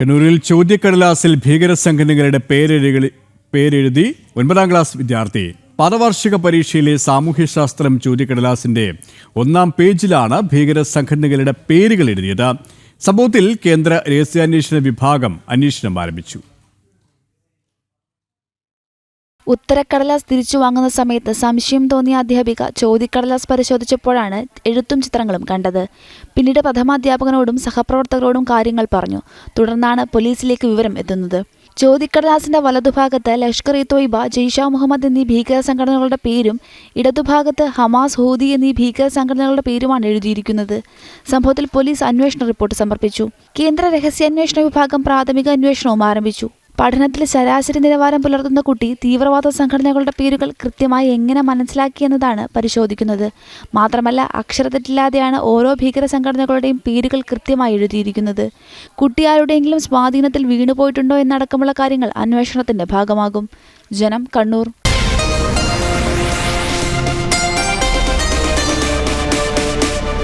കണ്ണൂരിൽ ചോദ്യക്കടലാസിൽ ഭീകര സംഘടനകളുടെ പേരെഴുതി പേരെഴുതി ഒൻപതാം ക്ലാസ് വിദ്യാർത്ഥി. പദവാർഷിക പരീക്ഷയിലെ സാമൂഹ്യശാസ്ത്രം ചോദ്യക്കടലാസിന്റെ ഒന്നാം പേജിലാണ് ഭീകര സംഘടനകളുടെ പേരുകൾ എഴുതിയത്. സംഭവത്തിൽ കേന്ദ്ര രഹസ്യാന്വേഷണ വിഭാഗം അന്വേഷണം ആരംഭിച്ചു. ഉത്തരക്കടലാസ് തിരിച്ചു വാങ്ങുന്ന സമയത്ത് സംശയം തോന്നിയ അധ്യാപിക ചോദ്യക്കടലാസ് പരിശോധിച്ചപ്പോഴാണ് എഴുത്തും ചിത്രങ്ങളും കണ്ടത്. പിന്നീട് പ്രഥമാധ്യാപകനോടും സഹപ്രവർത്തകരോടും കാര്യങ്ങൾ പറഞ്ഞു. തുടർന്നാണ് പോലീസിലേക്ക് വിവരം എത്തുന്നത്. ചോദ്യക്കടലാസിന്റെ വലതുഭാഗത്ത് ലഷ്കർ ഇ തോയ്ബ ജെയ്ഷ മുഹമ്മദ് എന്നീ ഭീകര സംഘടനകളുടെ പേരും ഇടതുഭാഗത്ത് ഹമാസ് ഹൂദി എന്നീ ഭീകര സംഘടനകളുടെ പേരുമാണ് എഴുതിയിരിക്കുന്നത്. സംഭവത്തിൽ പോലീസ് അന്വേഷണ റിപ്പോർട്ട് സമർപ്പിച്ചു. കേന്ദ്ര രഹസ്യാന്വേഷണ വിഭാഗം പ്രാഥമിക അന്വേഷണവും ആരംഭിച്ചു. പഠനത്തിൽ ശരാശരി നിലവാരം പുലർത്തുന്ന കുട്ടി തീവ്രവാദ സംഘടനകളുടെ പേരുകൾ കൃത്യമായി എങ്ങനെ മനസ്സിലാക്കിയെന്നതാണ് പരിശോധിക്കുന്നത്. മാത്രമല്ല അക്ഷരത്തെറ്റില്ലാതെയാണ് ഓരോ ഭീകര സംഘടനകളുടെയും പേരുകൾ കൃത്യമായി എഴുതിയിരിക്കുന്നത്. കുട്ടി ആരുടെയെങ്കിലും സ്വാധീനത്തിൽ വീണുപോയിട്ടുണ്ടോ എന്നടക്കമുള്ള കാര്യങ്ങൾ അന്വേഷണത്തിന്റെ ഭാഗമാകും. ജനം കണ്ണൂർ.